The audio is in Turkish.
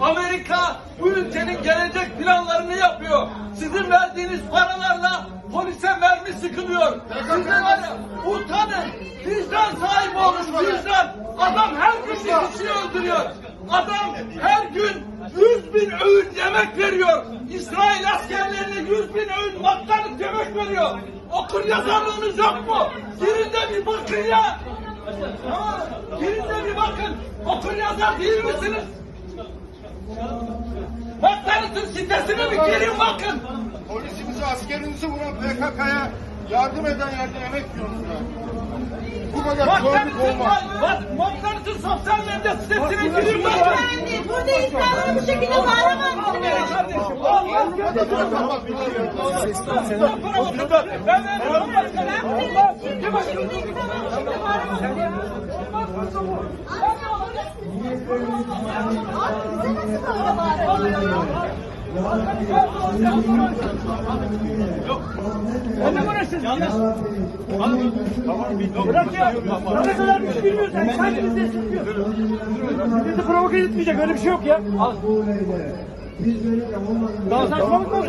Amerika bu ülkenin gelecek planlarını yapıyor. Sizin verdiğiniz paralarla polise mermi sıkılıyor. Sizin var ya utanın. Vicdan sahibi olun vicdan. Adam her gün bir kişiyi öldürüyor. Adam her gün yüz bin öğün yemek veriyor. İsrail askerlerine yüz bin öğün McDonald's yemek veriyor. Okur yazarlığınız yok mu? Girin de bir bakın ya. Girin de bir bakın. Okur yazar değil misiniz? McDonald's'ın sitesine bir girin bakın. Polisimizi, askerinizi vuran PKK'ya yardım eden yerde emek yiyorsunuz. Bu kadar körlük olmaz. McDonald'sın sosyal medya sitesine girin bakın. Burada insanları bu şekilde bağıramazsınız. Kardeşim, Allah Ben Bırak ya. Ne kadar bir şey bilmiyorsun. Sen kendini destekliyorsun. Bizi provoke etmeyecek. Öyle bir şey yok ya. Daha saçmalık mı olsun?